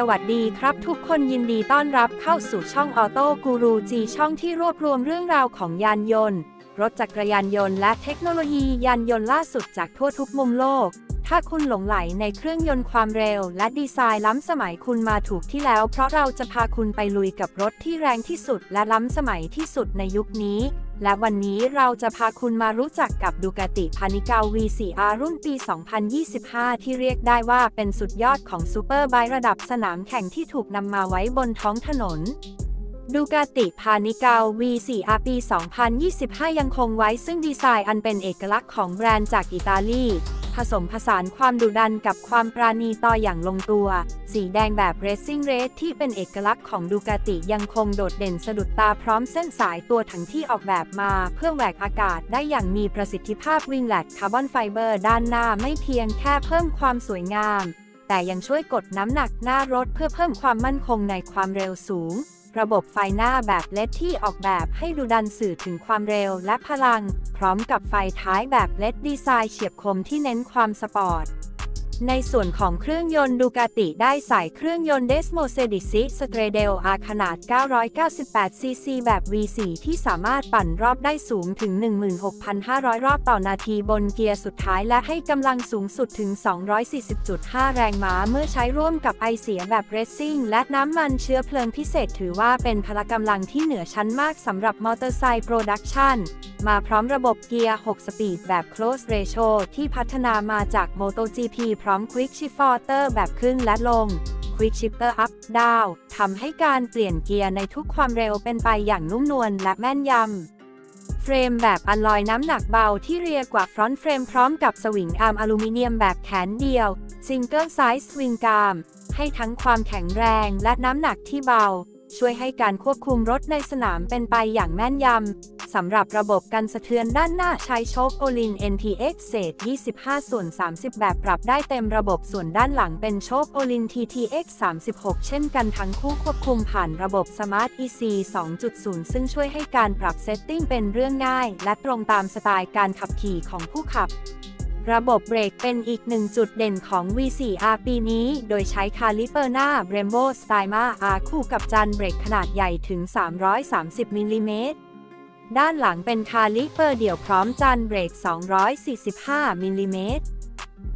สวัสดีครับทุกคนยินดีต้อนรับเข้าสู่ช่องออโต้กูรูจีช่องที่รวบรวมเรื่องราวของยานยนต์ รถจักรยานยนต์และเทคโนโลยียานยนต์ล่าสุดจากทั่วทุกมุมโลก ถ้าคุณหลงไหลในเครื่องยนต์ความเร็ว และดีไซน์ล้ำสมัยคุณมาถูกที่แล้ว เพราะเราจะพาคุณไปลุยกับรถที่แรงที่สุด และล้ำสมัยที่สุดในยุคนี้ และวันนี้เราจะพาคุณมารู้จักกับดูกาติพานิกา V4R รุ่นปี 2025 ที่เรียกได้ว่าเป็นสุดยอดของซูเปอร์ไบค์ระดับสนามแข่งที่ถูกนำมาไว้บนท้องถนนดูกาติพานิกา V4R ปี 2025 ยังคงไว้ซึ่งดีไซน์อันเป็นเอกลักษณ์ของแบรนด์จากอิตาลี ผสมผสานความดุดันกับความปราณีต่ออย่างลงตัว สีแดงแบบ Racing Red ที่เป็นเอกลักษณ์ของดูกาติยังคงโดดเด่นสะดุดตาพร้อมเส้นสายตัวถังที่ออกแบบมาเพื่อแหวกอากาศได้อย่างมีประสิทธิภาพวิงแลดคาร์บอนไฟเบอร์ด้านหน้าไม่เพียงแค่เพิ่มความสวยงาม แต่ยังช่วยกดน้ำหนักหน้ารถเพื่อเพิ่มความมั่นคงในความเร็วสูง ระบบไฟหน้าแบบเลดที่ออกแบบให้ดูดันสื่อถึงความเร็วและพลัง พร้อมกับไฟท้ายแบบเลดดีไซน์เฉียบคมที่เน้นความสปอร์ต ในส่วนของเครื่องยนต์ดูกาติได้ใส่เครื่องยนต์ Desmo s e d i c i s t r a d e l R ขนาด 998 cc แบบ V4 ที่สามารถปั่นรอบได้สูงถึง 16,500 รอบต่อนาทีบนเกียร์สุดท้ายและให้กำลังสูงสุดถึง 240.5 แรงม้าเมื่อใช้ร่วมกับไอเสียแบบเรซซิ่งและน้ำมันเชื้อเพลิงพิเศษถือว่าเป็นพละกำลังที่เหนือชั้นมากสำหรับมอเตอร์ไซค์โปรดักชันมาพร้อมระบบเกียร์ 6 สปีดแบบ close ratio ที่พัฒนามาจาก MotoGP พร้อม Quick Shifter แบบขึ้นและลง Quick Shifter Up Down ทำให้การเปลี่ยนเกียร์ในทุกความเร็วเป็นไปอย่างนุ่มนวลและแม่นยำ เฟรมแบบอลลอยน้ำหนักเบาที่เรียกว่าฟรอนต์เฟรมพร้อมกับสวิงอาร์มอลูมิเนียมแบบแขนเดียว Single Size Swing Arm ให้ทั้งความแข็งแรงและน้ำหนักที่เบาช่วยให้การควบคุมรถในสนามเป็นไปอย่างแม่นยำ สำหรับระบบกันสะเทือนด้านหน้าใช้โชคโอลิน NPX เศษ 25 ส่วน 30 แบบปรับได้เต็มระบบส่วนด้านหลังเป็นโชคโอลิน TTX 36 เช่นกันทั้งคู่ควบคุมผ่านระบบ Smart EC 2.0 ซึ่งช่วยให้การปรับเซตติ้งเป็นเรื่องง่าย และตรงตามสไตล์การขับขี่ของผู้ขับระบบเบรกเป็นอีกหนึ่งจุดเด่นของ V4R ปีนี้ โดยใช้คาลิเปอร์หน้า Brembo Styma R คู่กับจานเบรกขนาดใหญ่ถึง 330 มิลลิเมตร ด้านหลังเป็นคาลิเปอร์เดี่ยวพร้อมจานเบรก 245 มิลลิเมตร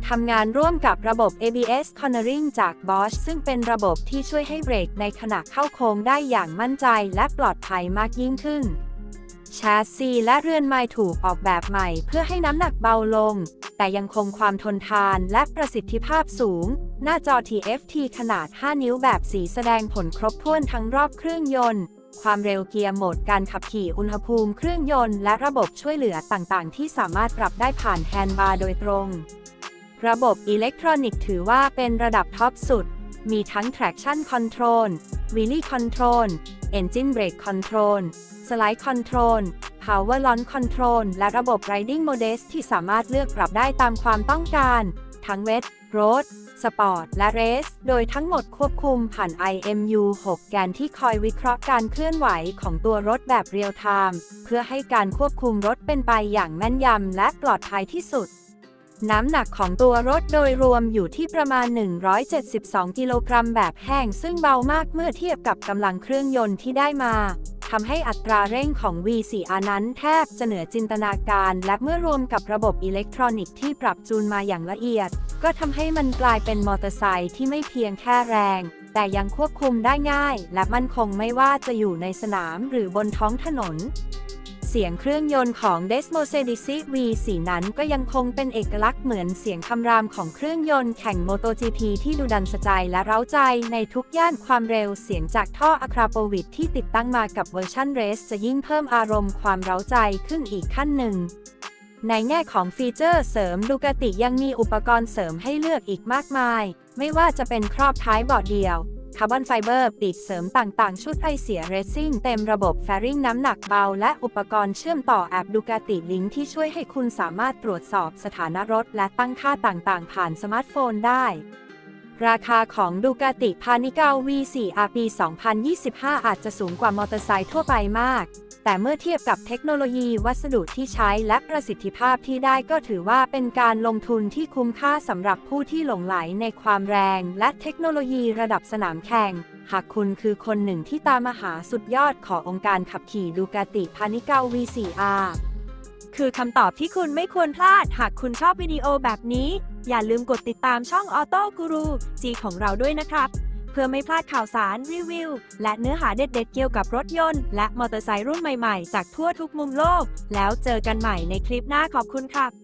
ทำงานร่วมกับระบบ ABS Cornering จาก Bosch ซึ่งเป็นระบบที่ช่วยให้เบรกในขณะเข้าโค้งได้อย่างมั่นใจและปลอดภัยมากยิ่งขึ้น แชสซีและเรือนไม้ถูกออกแบบใหม่เพื่อให้น้ำหนักเบาลง แต่ยังคงความทนทานและประสิทธิภาพสูง หน้าจอ TFT ขนาด 5 นิ้วแบบสีแสดงผลครบถ้วนทั้งรอบเครื่องยนต์ ความเร็วเกียร์โหมดการขับขี่อุณหภูมิเครื่องยนต์และระบบช่วยเหลือต่างๆ ที่สามารถปรับได้ผ่านแฮนด์บาร์โดยตรง ระบบอิเล็กทรอนิกส์ถือว่าเป็นระดับท็อปสุด มีทั้ง traction control wheelie control engine brake control slide control power launch control และระบบ riding modes ที่สามารถเลือกปรับได้ตามความต้องการ ทั้งเวทโรด wet road sport และ race โดยทั้งหมดควบคุมผ่าน IMU 6 แกนที่คอยวิเคราะห์การเคลื่อนไหวของตัวรถแบบเรียลไทม์เพื่อให้การควบคุมรถเป็นไปอย่างแม่นยำและปลอดภัยที่สุด น้ำหนักของตัวรถโดยรวมอยู่ที่ประมาณ 172 กิโลกรัมแบบแห้งซึ่งเบามากเมื่อเทียบกับกำลังเครื่องยนต์ที่ได้มา ทำให้อัตราเร่งของ V4R นั้นแทบจะเหนือจินตนาการ และเมื่อรวมกับระบบอิเล็กทรอนิกส์ที่ปรับจูนมาอย่างละเอียด ก็ทำให้มันกลายเป็นมอเตอร์ไซค์ที่ไม่เพียงแค่แรง แต่ยังควบคุมได้ง่าย และมั่นคงไม่ว่าจะอยู่ในสนามหรือบนท้องถนน เสียงเครื่องยนต์ของ Desmo s e d i c i V4 นั้นก็ยังคงเป็นเอกลักษณ์เหมือนเสียงคำรามของเครื่องยนต์แข่ง MotoGP ที่ดูดันสะใจและเร้าใจในทุกย่านความเร็วเสียงจากท่ออะคราโปวิดที่ติดตั้งมากับเวอร์ชันเรสจะยิ่งเพิ่มอารมณ์ความเร้าใจขึ้นอีกขั้นหนึ่งในแง่ของฟีเจอร์เสริมดูกาติยังมีอุปกรณ์เสริมให้เลือกอีกมากมาย ไม่ว่าจะเป็นครอบท้ายเบาะเดียว คาร์บอนไฟเบอร์ปีกเสริมต่างๆ ชุดไอเสียเรซซิ่งเต็มระบบแฟริงน้ำหนักเบา และอุปกรณ์เชื่อมต่อแอปดูกาติลิงที่ช่วยให้คุณสามารถตรวจสอบสถานะรถ และตั้งค่าต่างๆ ผ่านสมาร์ทโฟนได้ ราคาของดูกาติพานิกา V4R ปี 2025 อาจจะสูงกว่ามอเตอร์ไซค์ทั่วไปมาก แต่เมื่อเทียบกับเทคโนโลยีวัสดุที่ใช้และประสิทธิภาพที่ได้ก็ถือว่าเป็นการลงทุนที่คุ้มค่าสำหรับผู้ที่หลงไหลในความแรง และเทคโนโลยีระดับสนามแข่ง หากคุณคือคนหนึ่งที่ตามมาหาสุดยอดขององค์การขับขี่ดูกาติพานิกา V4R คือคำตอบที่คุณไม่ควรพลาด หากคุณชอบวิดีโอแบบนี้ อย่าลืมกดติดตามช่อง Auto Guru G ของเราด้วยนะครับ เพื่อไม่พลาดข่าวสารรีวิว และเนื้อหาเด็ดๆเกี่ยวกับรถยนต์ และมอเตอร์ไซค์รุ่นใหม่ๆ จากทั่วทุกมุมโลก แล้วเจอกันใหม่ในคลิปหน้าขอบคุณครับ